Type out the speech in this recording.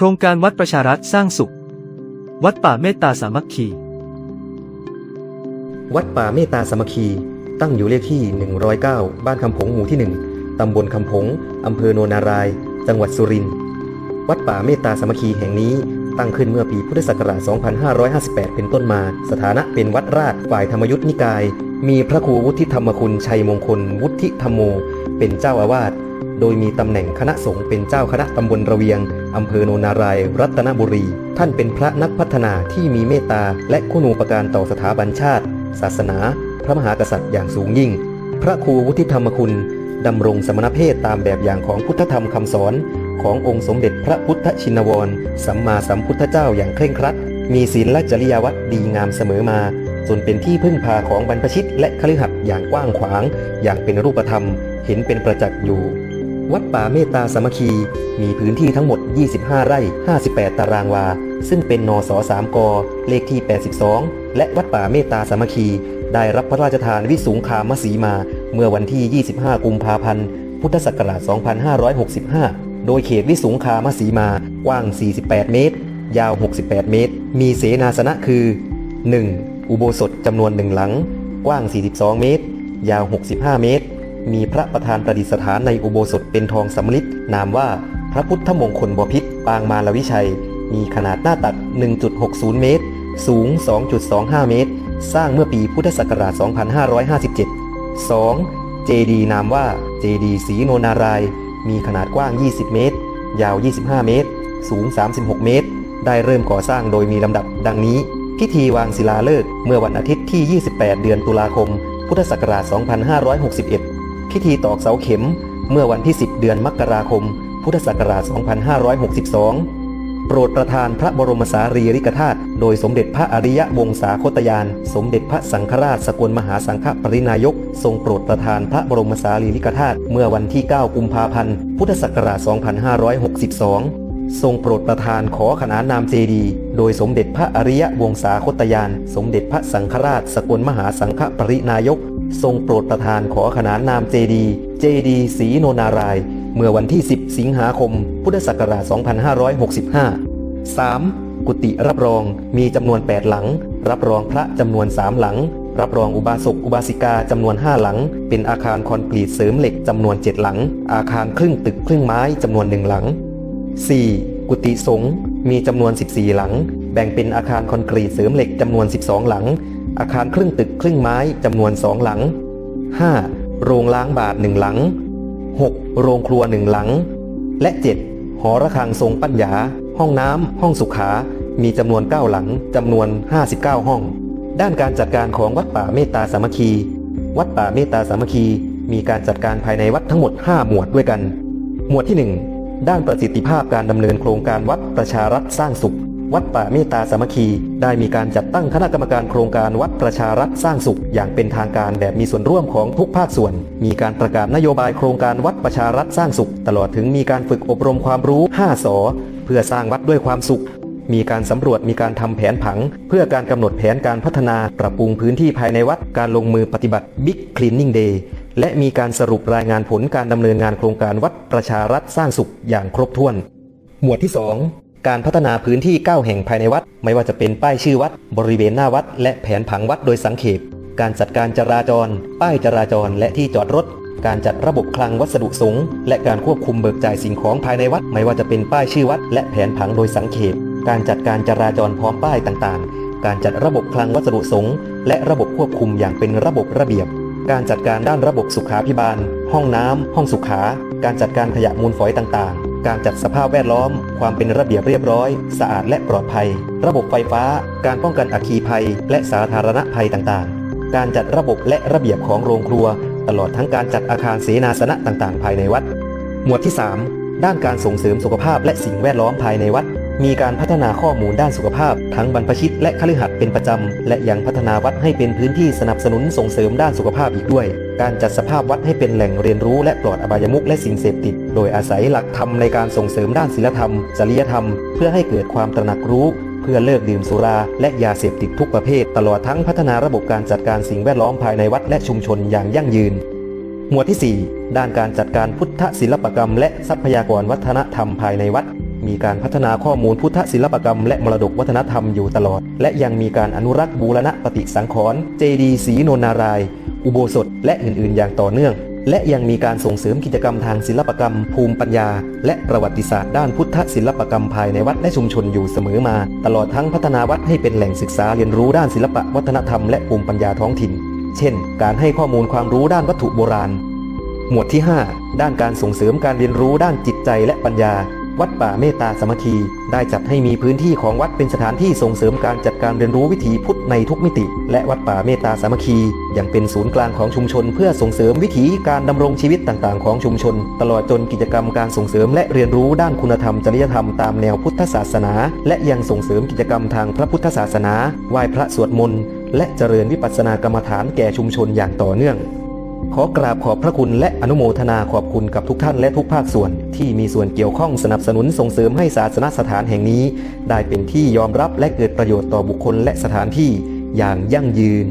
โครงการวัดประชารัฐสร้างสุข วัดป่าเมตตาสามัคคี วัดป่าเมตตาสามัคคี ตั้งอยู่เลขที่ 109 บ้านคำผงหมู่ที่ 1 ตำบลคำผงอำเภอโนนาราย จังหวัดสุรินทร์ วัดป่าเมตตาสามัคคีแห่งนี้ตั้งขึ้นเมื่อปีพุทธศักราช 2558 เป็นต้นมา สถานะเป็นวัดราชฝ่ายธรรมยุทธนิกาย มีพระครูวุฒิธรรมคุณชัยมงคล วุฒิธรรมโม เป็นเจ้าอาวาส โดยมีตำแหน่งคณะสงฆ์เป็นเจ้าคณะตำบลระเวียง อำเภอโนนาราย รัตนบุรี ท่านเป็นพระนักพัฒนาที่มีเมตตาและคุณูปการต่อสถาบันชาติ ศาสนา พระมหากษัตริย์อย่างสูงยิ่ง พระครูวุฒิธรรมคุณดำรงสมณเพศตามแบบอย่างของพุทธธรรมคำสอน ขององค์สมเด็จพระพุทธชินวร สัมมาสัมพุทธเจ้าอย่างเคร่งครัด มีศีลและจริยวัตรดีงามเสมอมาจนเป็นที่พึ่งพาของบรรพชิตและคฤหัสถ์อย่างกว้างขวาง อย่างเป็นรูปธรรม เห็นเป็นประจักษ์อยู่ วัดป่าเมตตาสามัคคี มีพื้นที่ทั้งหมด 25 ไร่ 58 ตารางวา ซึ่งเป็นนส3กเลขที่ 82 และวัดป่าเมตตาสามัคคี ได้รับพระราชทานวิสุงคามสีมา เมื่อวันที่ 25 กุมภาพันธ์ พุทธศักราช 2565 โดยเขตวิสุงคามสีมากว้าง 48 เมตร ยาว 68 เมตร มีเสนาสนะคือ 1. อุโบสถจำนวนหนึ่งหลัง กว้าง 42 เมตร ยาว 65 เมตร มีพระประธานประดิษฐานในอุโบสถเป็นทองสำริดนามว่าพระพุทธมงคลบพิษปางมาลวิชัย มีขนาดหน้าตัก 1.60 เมตร สูง 2.25 เมตร สร้างเมื่อปีพุทธศักราช 2557 2. เจดีนามว่าเจดีย์ศรีโนนาราย มีขนาดกว้าง 20 เมตร ยาว 25 เมตร สูง 36 เมตร ได้เริ่มก่อสร้างโดยมีลำดับดังนี้ พิธีวางศิลาฤกษ์เมื่อวันอาทิตย์ที่ 28 เดือนตุลาคม พุทธศักราช 2561 พิธีตอกเสาเข็มเมื่อวันที่ 10 เดือนมกราคม พุทธศักราช 2562 โปรดประทานพระบรมสารีริกธาตุโดยสมเด็จพระอริยวงศาคตยาน สมเด็จพระสังฆราชสกลมหาสังฆปรินายก ทรงโปรดประทานพระบรมสารีริกธาตุเมื่อวันที่ 9 กุมภาพันธ์ พุทธศักราช 2562ทรงโปรดประทานขอขนานนามเจดีย์โดยสมเด็จพระอริยวงศาคตยาน สมเด็จพระสังฆราช สกลมหาสังฆปรินายก ทรงโปรดประทานขอขนานนามเจดี เจดีศรีโนนาราย เมื่อวันที่ 10 สิงหาคม พุทธศักราช 2565 3. กุฏิรับรองมีจำนวน 8 หลัง รับรองพระจำนวน 3 หลัง รับรองอุบาสกอุบาสิกาจำนวน 5 หลัง เป็นอาคารคอนกรีตเสริมเหล็กจำนวน 7 หลัง อาคารครึ่งตึกครึ่งไม้จำนวน1หลัง 4. กุฏิสงฆ์มีจำนวน 14 หลัง แบ่งเป็นอาคารคอนกรีตเสริมเหล็กจำนวน 12 หลัง อาคารครึ่งตึกครึ่งไม้จำนวน2หลัง 5. โรงล้างบาทหนึ่งหลัง 6. โรงครัวหนึ่งหลัง และ 7. หอระฆังทรงปัญญา ห้องน้ำห้องสุขา มีจำนวน 9 หลังจำนวน 59 ห้อง ด้านการจัดการของวัดป่าเมตตาสามัคคี วัดป่าเมตตาสามัคคี มีการจัดการภายในวัดทั้งหมด 5 หมวดด้วยกัน หมวดที่ 1 ด้านประสิทธิภาพการดำเนินโครงการวัดประชารัฐสร้างสุข วัดป่าเมตตาสามัคคี ได้มีการจัดตั้งคณะกรรมการโครงการวัดประชารัฐสร้างสุข อย่างเป็นทางการแบบมีส่วนร่วมของทุกภาคส่วน มีการประกาศนโยบายโครงการวัดประชารัฐสร้างสุข ตลอดถึงมีการฝึกอบรมความรู้ 5 สอ เพื่อสร้างวัดด้วยความสุขมีการสำรวจมีการทำแผนผัง เพื่อการกำหนดแผนการพัฒนาปรับปรุงพื้นที่ภายในวัดการลงมือปฏิบัติ Big Cleaning Day และมีการสรุปรายงานผลการดำเนินงานโครงการวัดประชารัฐสร้างสุขอย่างครบถ้วน หมวดที่ 2 การพัฒนาพื้นที่ 9 แห่งภายในวัด ไม่ว่าจะเป็นป้ายชื่อวัด บริเวณหน้าวัด และแผนผังวัดโดยสังเขป การจัดการจราจร ป้ายจราจร และที่จอดรถ การจัดระบบคลังวัสดุสงฆ์และการควบคุมเบิกจ่ายสิ่งของภายในวัด ไม่ว่าจะเป็นป้ายชื่อวัด และแผนผังโดยสังเขป การจัดการจราจรพร้อมป้ายต่างๆ การจัดระบบคลังวัสดุสงฆ์และระบบควบคุมอย่างเป็นระบบระเบียบ การจัดการด้านระบบสุขาพิบาล ห้องน้ำห้องสุขา การจัดการขยะมูลฝอยต่างๆ การจัดสภาพแวดล้อม ความเป็นระเบียบเรียบร้อย สะอาดและปลอดภัย ระบบไฟฟ้า การป้องกันอัคคีภัย และสาธารณภัยต่างๆ การจัดระบบและระเบียบของโรงครัว ตลอดทั้งการจัดอาคารเสนาสนะต่างๆ ภายในวัด หมวดที่ 3 ด้านการส่งเสริมสุขภาพและสิ่งแวดล้อมภายในวัด มีการพัฒนาข้อมูลด้านสุขภาพ ทั้งบรรพชิตและคฤหัสถ์เป็นประจำ และยังพัฒนาวัดให้เป็นพื้นที่สนับสนุนส่งเสริมด้านสุขภาพอีกด้วย การจัดสภาพวัดให้เป็นแหล่งเรียนรู้และปลอดอบายมุขและสิ่งเสพติด โดยอาศัยหลักธรรมในการส่งเสริมด้านศีลธรรม จริยธรรม เพื่อให้เกิดความตระหนักรู้เพื่อเลิกดื่มสุราและยาเสพติดทุกประเภท ตลอดทั้งพัฒนาระบบการจัดการสิ่งแวดล้อมภายในวัดและชุมชนอย่างยั่งยืน หมวดที่ 4 ด้านการจัดการพุทธศิลปกรรม และทรัพยากรวัฒนธรรมภายในวัด มีการพัฒนาข้อมูลพุทธศิลปกรรมและมรดกวัฒนธรรมอยู่ตลอด และยังมีการอนุรักษ์บูรณะปฏิสังขรณ์เจดีย์ศรีนนาราย อุโบสถ และอื่น ๆ อย่างต่อเนื่อง และยังมีการส่งเสริมกิจกรรมทางศิลปกรรม ภูมิปัญญา และประวัติศาสตร์ด้านพุทธศิลปกรรมภายในวัดและชุมชนอยู่เสมอมา ตลอดทั้งพัฒนาวัดให้เป็นแหล่งศึกษาเรียนรู้ด้านศิลปะวัฒนธรรมและภูมิปัญญาท้องถิ่น เช่น การให้ข้อมูลความรู้ด้านวัตถุโบราณ หมวดที่ 5 ด้านการส่งเสริมการเรียนรู้ด้านจิตใจและปัญญา วัดป่าเมตตาสามัคคี ได้จัดให้มีพื้นที่ของวัดเป็นสถานที่ส่งเสริมการจัดการเรียนรู้วิถีพุทธในทุกมิติ และวัดป่าเมตตาสามัคคียังเป็นศูนย์กลางของชุมชน เพื่อส่งเสริมวิถีการดำรงชีวิตต่างๆ ของชุมชน ตลอดจนกิจกรรมการส่งเสริมและเรียนรู้ด้านคุณธรรมจริยธรรมตามแนวพุทธศาสนา และยังส่งเสริมกิจกรรมทางพระพุทธศาสนาไหว้พระสวดมนต์และเจริญวิปัสสนากรรมฐานแก่ชุมชนอย่างต่อเนื่อง ขอกราบขอบพระคุณและอนุโมทนาขอบคุณกับทุกท่านและทุกภาคส่วน ที่มีส่วนเกี่ยวข้องสนับสนุนส่งเสริมให้ศาสนสถานแห่งนี้ ได้เป็นที่ยอมรับและเกิดประโยชน์ต่อบุคคลและสถานที่อย่างยั่งยืน